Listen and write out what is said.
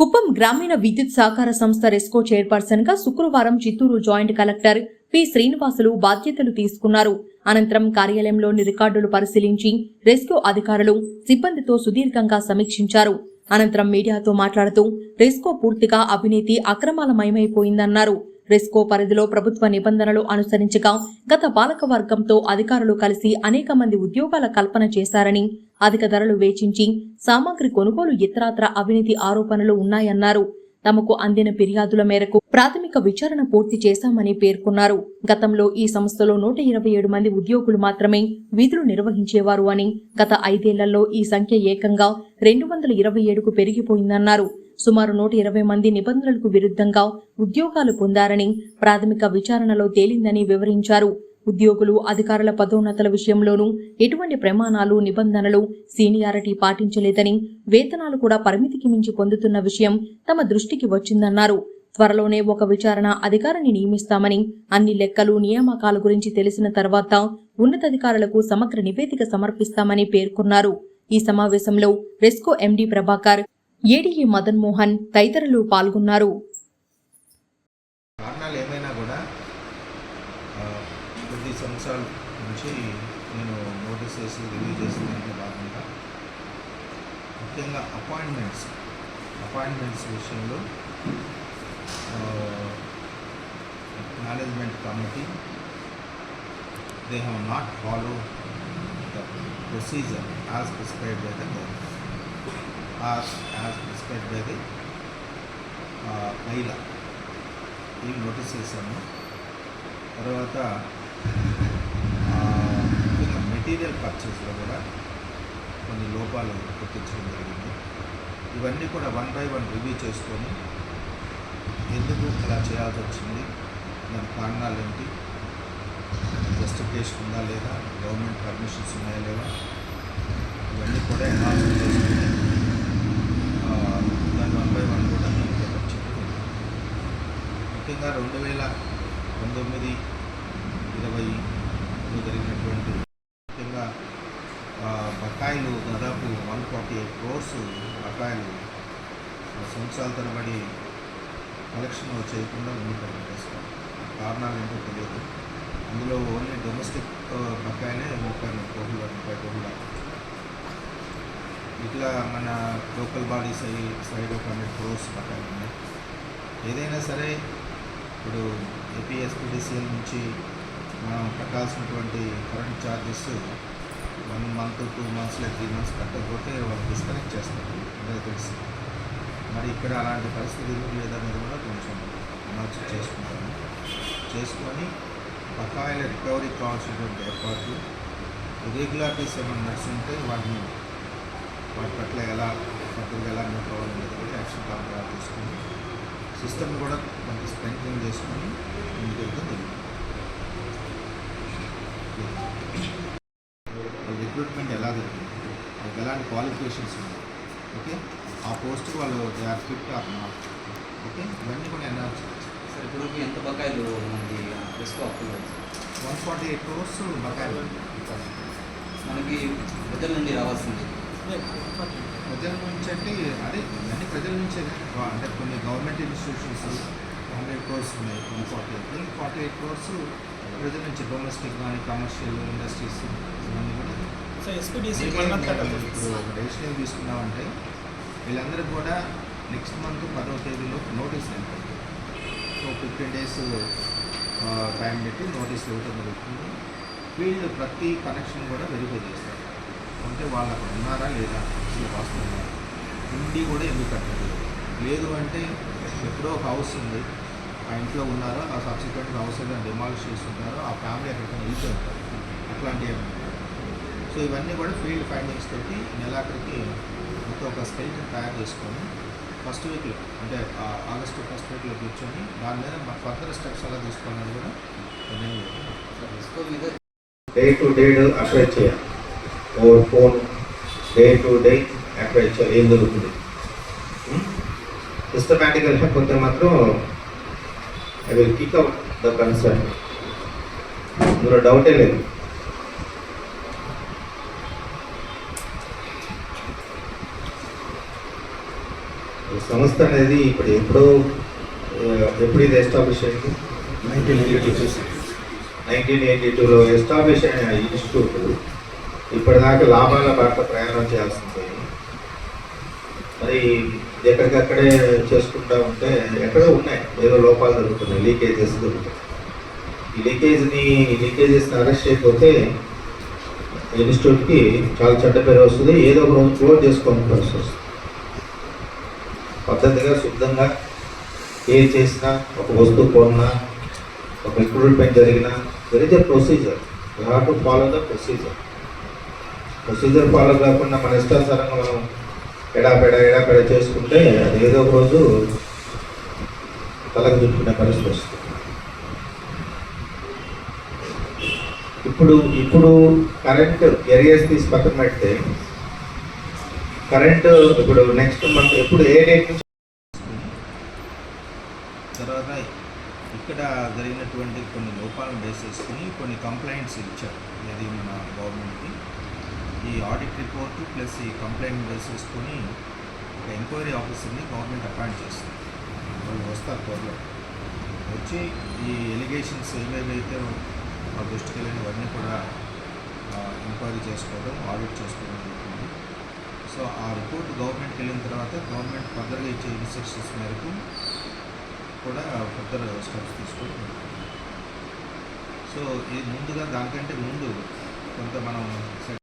కుప్పం గ్రామీణ విద్యుత్ సహకార సంస్థ రెస్కో చైర్పర్సన్గా శుక్రవారం Chittoor joint collector P Srinivasulu బాధ్యతలు తీసుకున్నారు. అనంతరం కార్యాలయంలోని రికార్డులు పరిశీలించి రెస్క్యూ అధికారులు సిబ్బందితో సుదీర్ఘంగా సమీక్షించారు. అనంతరం మీడియాతో మాట్లాడుతూ రెస్కో పూర్తిగా అవినీతి అక్రమాలమయమైపోయిందన్నారు రెస్కో పరిధిలో ప్రభుత్వ నిబంధనలు అనుసరించగా గత పాలక వర్గంతో అధికారులు కలిసి అనేక మంది ఉద్యోగాల కల్పన చేశారని అధిక ధరలు వేచించి సామాగ్రి కొనుగోలు ఇతరాత్ర అవినీతి ఆరోపణలు ఉన్నాయన్నారు. తమకు అందిన ఫిర్యాదుల మేరకు ప్రాథమిక విచారణ పూర్తి చేశామని పేర్కొన్నారు. గతంలో ఈ సంస్థలో నూట ఇరవై ఏడు మంది ఉద్యోగులు మాత్రమే విధులు నిర్వహించేవారు అని గత ఐదేళ్ళలో ఈ సంఖ్య ఏకంగా రెండు వందల ఇరవై ఏడుకు పెరిగిపోయిందన్నారు. సుమారు నూట ఇరవై మంది నిబంధనలకు విరుద్ధంగా ఉద్యోగాలు పొందారని ప్రాథమిక విచారణలో తేలిందని వివరించారు. ఉద్యోగులు అధికారుల పదోన్నతుల విషయంలోనూ ఎటువంటి ప్రమాణాలు నిబంధనలు సీనియారిటీ పాటించలేదని వేతనాలు కూడా పరిమితికి మించి పొందుతున్న విషయం తమ దృష్టికి వచ్చిందన్నారు. త్వరలోనే ఒక విచారణ అధికారిని నియమిస్తామని అన్ని లెక్కలు నియామకాల గురించి తెలిసిన తర్వాత ఉన్నతాధికారులకు సమగ్ర నివేదిక సమర్పిస్తామని పేర్కొన్నారు. ఈ సమావేశంలో RESCO MD Prabhakar ADA Madan Mohan తదితరులు పాల్గొన్నారు కారణాలు ఏమైనా కూడా ఆ, కొద్ది సంవత్సరాల నుంచి నేను నోటీస్ రివ్యూ భాగంగా ముఖ్యంగా అపాయింట్మెంట్స్. అపాయింట్మెంట్స్ విషయంలో management committee they have not follow the procedure as prescribe by the government as as prescribe by the మహిళ ఈ నోటీస్ చేశాము తర్వాత మెటీరియల్ పర్చేస్లో కూడా కొన్ని లోపాలు గుర్తించడం జరిగింది. ఇవన్నీ కూడా వన్ బై వన్ రివ్యూ చేసుకొని ఎందుకు అలా చేయాల్సి వచ్చింది దాని కారణాలు ఏంటి? జస్టిఫికేషన్ ఉందా లేదా? గవర్నమెంట్ పర్మిషన్స్ ఉన్నాయా లేవా? ఇవన్నీ కూడా ఎనాలిసిస్ చేసుకుని దాన్ని వన్ బై వన్ కూడా నేను ముఖ్యంగా రెండు వేల పంతొమ్మిది ఇరవై జరిగినటువంటి బకాయిలు దాదాపు వన్ ఫార్టీ ఎయిట్ క్రోర్స్ బకాయిలు సంవత్సరాల తరబడి కలెక్షన్ చేయకుండా ఉండిపోయింది కారణాలు ఏంటో తెలియదు. అందులో ఓన్లీ డొమెస్టిక్ బకాయిలే ముప్పై రెండు కోట్ల ముప్పై కోట్ల. ఇట్లా మన లోకల్ బాడీస్ అయ్యి సైడ్ ఒక హండ్రెడ్ క్రోర్స్ బకాయిలు ఉన్నాయి. ఏదైనా సరే ఇప్పుడు ఏపీఎస్పీడీసీఎల్ నుంచి మనం కట్టాల్సినటువంటి current charges one month two months లేదా త్రీ మంత్స్ కట్టకపోతే వాళ్ళు డిస్కనెక్ట్ చేస్తారు. అందరూ తెలుసు. మరి ఇక్కడ అలాంటి పరిస్థితి లేదా లేదనేది కూడా కొంచెం అనాల్సి చేసుకుంటాము. చేసుకొని బకాయిల రికవరీ కావాల్సినటువంటి ఏర్పాట్లు ఇరెగ్యులారిటీస్ ఏమైనా నడుస్తుంటే వాటిని వాటి పట్ల ఎలా పట్టుకు ఎలా మూవ్ అవ్వాలనేది కూడా యాక్షన్ ప్లాన్ తీసుకొని సిస్టమ్ కూడా కొంత స్ట్రెంగ్ చేసుకొని ముందుకెళ్తే జరిగింది రిక్రూట్మెంట్ ఎలా జరిగింది వాళ్ళకి ఎలాంటి క్వాలిఫికేషన్స్ ఉన్నాయి. ఓకే ఆ పోస్ట్కి వాళ్ళు they are fit or not okay ఇవన్నీ కూడా అనౌన్స్ సార్ ఇప్పుడు ఎంత బకాయిలు మనకి రెస్కో అప్పులు వన్ ఫార్టీ ఎయిట్ క్రోర్స్ బకాయిలు. మనకి ప్రజల నుండి రావాల్సింది. ప్రజల నుంచి అంటే అదే ఇవన్నీ ప్రజల నుంచే. అంటే కొన్ని గవర్నమెంట్ ఇన్స్టిట్యూషన్స్ హండ్రెడ్ క్రోర్స్ ఉన్నాయి one forty eight forty eight crores ప్రజల నుంచి డొమెస్టిక్ కానీ కమర్షియల్ ఇండస్ట్రీస్ ఇవన్నీ కూడా ఎస్పీడీసీ డెసిషన్ తీసుకున్నామంటే వీళ్ళందరికీ కూడా నెక్స్ట్ మంత్ పదవ తేదీలో నోటీస్ వెళ్తాయి సో ఫిఫ్టీన్ డేస్ టైం పెట్టి నోటీస్ ఇవ్వటం జరుగుతుంది. వీళ్ళు ప్రతి కనెక్షన్ కూడా వెరిఫై చేస్తారు. అంటే వాళ్ళు అక్కడ ఉన్నారా లేదా వాస్తవం ఉండి కూడా ఎందుకు కట్టలేదు? లేదు అంటే ఎప్పుడో ఒక హౌస్ ఉంది. ఆ ఇంట్లో ఉన్నారో? ఆ సబ్సిక్వెంట్ హౌస్ ఏదైనా డిమాలిష్ చేస్తున్నారో ఆ ఫ్యామిలీ ఎక్కడికైనా వెళ్ళిపోయి ఉంటారు అట్లాంటివి ఏమైనా సో ఇవన్నీ కూడా ఫీల్డ్ ఫైండింగ్స్ తోటి నెలాఖరికి మొత్తం ఒక స్కెల్టన్ తయారు చేసుకొని ఫస్ట్ వీక్లో అంటే ఆగస్టు ఫస్ట్ వీక్లో కూర్చొని దాని మీద మా ఫర్దర్ స్టెప్స్ ఎలా తీసుకోవాలని కూడా. డే టు డే అప్లై చేయాలి. Over phone day to day apply చేయాలి. ఏం జరుగుతుంది? Hmm? సిస్టమేటిక్గా లేకపోతే మాత్రం I will kick out the concern ఇందులో డౌటే లేదు. ఈ సంస్థ అనేది ఇప్పుడు ఎప్పుడో ఎప్పుడు ఇది ఎస్టాబ్లిష్ అయింది? Nineteen eighty two. Nineteen eighty టూలో ఎస్టాబ్లిష్ అయిన ఇన్స్టిట్యూట్ ఇప్పటిదాకా లాభాల బాట ప్రయాణం చేయాల్సి పోయి మరి ఎక్కడికక్కడే చేసుకుంటా ఉంటే ఎక్కడో ఉన్నాయి. ఏదో లోపాలు జరుగుతున్నాయి లీకేజెస్ జరుగుతున్నాయి. ఈ లీకేజ్ని లీకేజెస్ని అరెస్ట్ చేయకపోతే ఇన్స్టిట్యూట్కి చాలా చెడ్డ పేరు వస్తుంది. ఏదో ఒక రోజు క్లోజ్ చేసుకోవాలని వస్తుంది. పద్ధతిగా శుద్ధంగా ఏం చేసినా ఒక వస్తువు కొన్నా ఒక రిక్రూట్మెంట్ జరిగినా there is a procedure you have to follow the procedure procedure follow కాకుండా మన ఇష్టానుసారంగా మనం ఎడాపెడ ఎడాపెడ చేసుకుంటే అది ఏదో ఒక రోజు తలకు చుట్టుకునే పరిస్థితి వస్తుంది. ఇప్పుడు ఇప్పుడు కరెంట్ ఏరియాస్ తీసి పక్కన పెడితే కరెంట్ ఇప్పుడు నెక్స్ట్ మంత్ ఎప్పుడు ఏ డేట్ నుంచి తర్వాత ఇక్కడ జరిగినటువంటి కొన్ని లోపాలను బేస్ చేసుకుని కొన్ని కంప్లైంట్స్ ఇచ్చారు. ఇది మన గవర్నమెంట్కి. ఈ ఆడిట్ రిపోర్ట్ ప్లస్ ఈ కంప్లైంట్ బేస్ చేసుకొని ఒక ఎంక్వైరీ ఆఫీసర్ని గవర్నమెంట్ అపాయింట్ చేస్తుంది. వాళ్ళు వస్తారు త్వరలో. వచ్చి ఈ ఎలిగేషన్స్ ఏవేవైతే మా దృష్టికి వెళ్ళినవన్నీ కూడా ఎంక్వైరీ చేసుకోవడం ఆడిట్ చేసుకోవడం సో ఆ రిపోర్ట్ గవర్నమెంట్కి వెళ్ళిన తర్వాత గవర్నమెంట్ ఫర్దర్గా ఇచ్చే ఇన్స్ట్రక్షన్స్ మేరకు కూడా ఫర్దర్ స్టెప్స్ తీసుకోవడం సో ఈ ముందుగా దానికంటే ముందు కొంత మనం